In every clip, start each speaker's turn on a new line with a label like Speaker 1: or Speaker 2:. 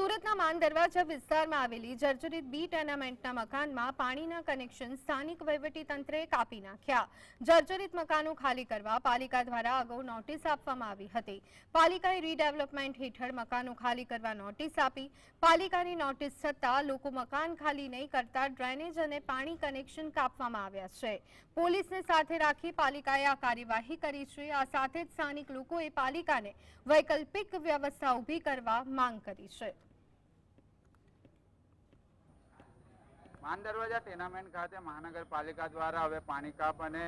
Speaker 1: સુરતના માન દરવાજા વિસ્તારમાં આવેલી જર્જરિત બી ટેનામેન્ટના મકાનમાં પાણીના કનેક્શન સ્થાનિક તંત્રે કાપી નાખ્યા. જર્જરિત મકાનો ખાલી કરવા પાલિકા દ્વારા અગાઉ નોટિસ આપવામાં આવી હતી. પાલિકાએ રીડેવલપમેન્ટ હેઠળ મકાનો ખાલી કરવા નોટિસ આપી. પાલિકાની નોટિસ છતાં લોકો મકાન ખાલી નહીં કરતા ડ્રેનેજ અને પાણી કનેક્શન કાપવામાં આવ્યા છે. પોલીસને સાથે રાખી પાલિકાએ આ કાર્યવાહી કરી છે. આ સાથે જ સ્થાનિક લોકોએ પાલિકાને વૈકલ્પિક વ્યવસ્થા ઊભી કરવા માંગ કરી છે.
Speaker 2: માન દરવાજા ટેનામેન્ટ ખાતે મહાનગરપાલિકા દ્વારા હવે પાણી કાપ અને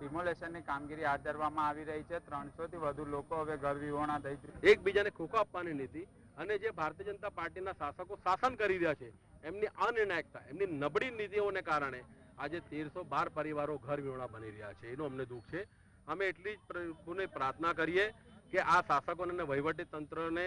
Speaker 2: ડિમોલેશનની કામગીરી હાથ ધરવામાં આવી રહી છે. ત્રણસો થી વધુ લોકો હવે ઘર વિહોણા થઈ છે
Speaker 3: એકબીજાને ખોખો આપવાની નીતિ અને જે ભારતીય જનતા પાર્ટીના શાસકો શાસન કરી રહ્યા છે, એમની અનિર્ણાયકતા, એમની નબળી નીતિઓને કારણે આજે તેરસો બાર પરિવારો ઘર વિહોણા બની રહ્યા છે. એનું અમને દુઃખ છે. અમે એટલી જ પ્ર- પ્રાર્થના કરીએ કે આ શાસકોને અને વહીવટી તંત્રને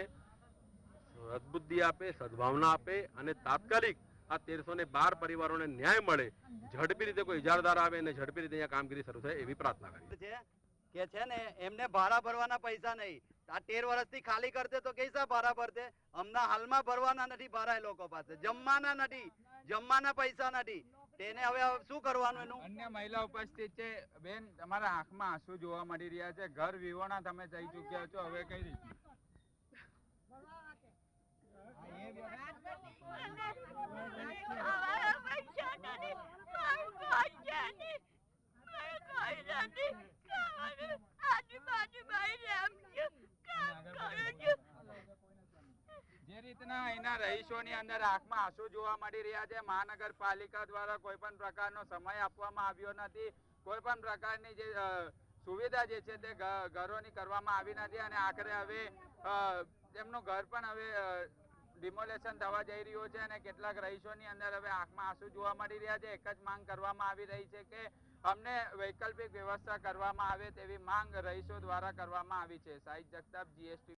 Speaker 3: સદબુદ્ધિ આપે, સદભાવના આપે અને તાત્કાલિક આ તેરસો ને બાર પરિવારોને ન્યાય મળે. ઝડપી રીતે કોઈ ઇજારદાર આવે અને ઝડપી રીતે અહીંયા કામગીરી શરૂ થાય એવી પ્રાર્થના કરી
Speaker 4: છે કે છે ને એમને ભાડા ભરવાના પૈસા નહીં. આ તેર વર્ષથી ખાલી કરશે તો કૈસા ભાડા ભરશે? હમણાં હાલમાં ભરવાના નથી ભાડા એ લોકો પાસે. જમવાના નથી. જમવાના પૈસા નથી. તેને હવે શું કરવાનું એનું?
Speaker 2: અન્ય મહિલા ઉપસ્થિત છે. બેન તમારા આંખમાં આંસુ જોવા મળી રહ્યા છે. ઘર વિહોણા તમે જઈ ચૂક્યા છો. હવે કઈ રીતે
Speaker 5: અમારા પૈસા નથી મારું કોઈ છે નહીં મારું કોઈ નથી ખાવાનું આજુબાજુમાં રહેમ છું કામ કરું છું
Speaker 2: જે રહીશોની અંદર આંખમાં આંસુ જોવા મળી રહ્યા છે. મહાનગરપાલિકા દ્વારા કોઈ પ્રકારનો સમય આપવામાં આવ્યો નથી. કોઈ પણ પ્રકારની જે સુવિધા જે છે તે ઘરોની કરવામાં આવી નથી અને આખરે હવે તેમનું ઘર પણ હવે ડિમોલેશન થવા જઈ રહ્યું છે અને કેટલાક રહીશોની અંદર હવે આંખમાં આંસુ જોવા મળી રહ્યા છે. એક જ માંગ કરવામાં આવી રહી છે કે અમને વૈકલ્પિક વ્યવસ્થા કરવામાં આવે તેવી માંગ રહીશો દ્વારા કરવામાં આવી છે. સાહિત જગતાપ જીએસટી